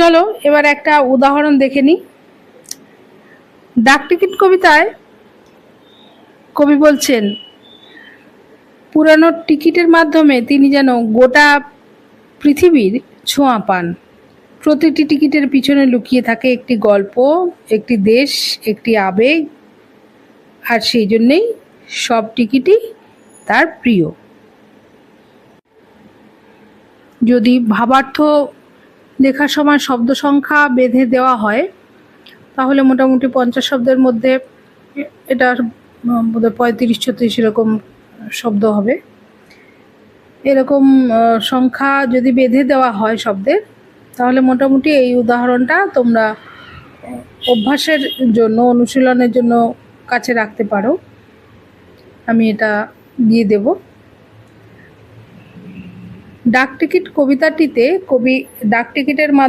চলো, এবার একটা উদাহরণ দেখে নিই। ডাকটিকিট কবিতায় কবি বলছেন, পুরানো টিকিটের মাধ্যমে তিনি যেন গোটা পৃথিবীর ছোঁয়া পান। প্রতিটি টিকিটের পিছনে লুকিয়ে থাকে একটি গল্প, একটি দেশ, একটি আবেগ, আর সেই জন্যেই সব টিকিটই তার প্রিয়। যদি ভাবার্থ লেখার সময় শব্দ সংখ্যা বেঁধে দেওয়া হয়। তাহলে মোটামুটি পঞ্চাশ শব্দের মধ্যে এটা বোধহয় পঁয়ত্রিশ, ছত্রিশ এরকম শব্দ হবে। এরকম সংখ্যা যদি বেঁধে দেওয়া হয় শব্দের, তাহলে মোটামুটি এই উদাহরণটা তোমরা অভ্যাসের জন্য, অনুশীলনের জন্য কাছে রাখতে পারো। আমি এটা দিয়ে দেব। ডাকটিকিট কবিতাটিতে কবি ডাকটিকিটের মাধ্যমে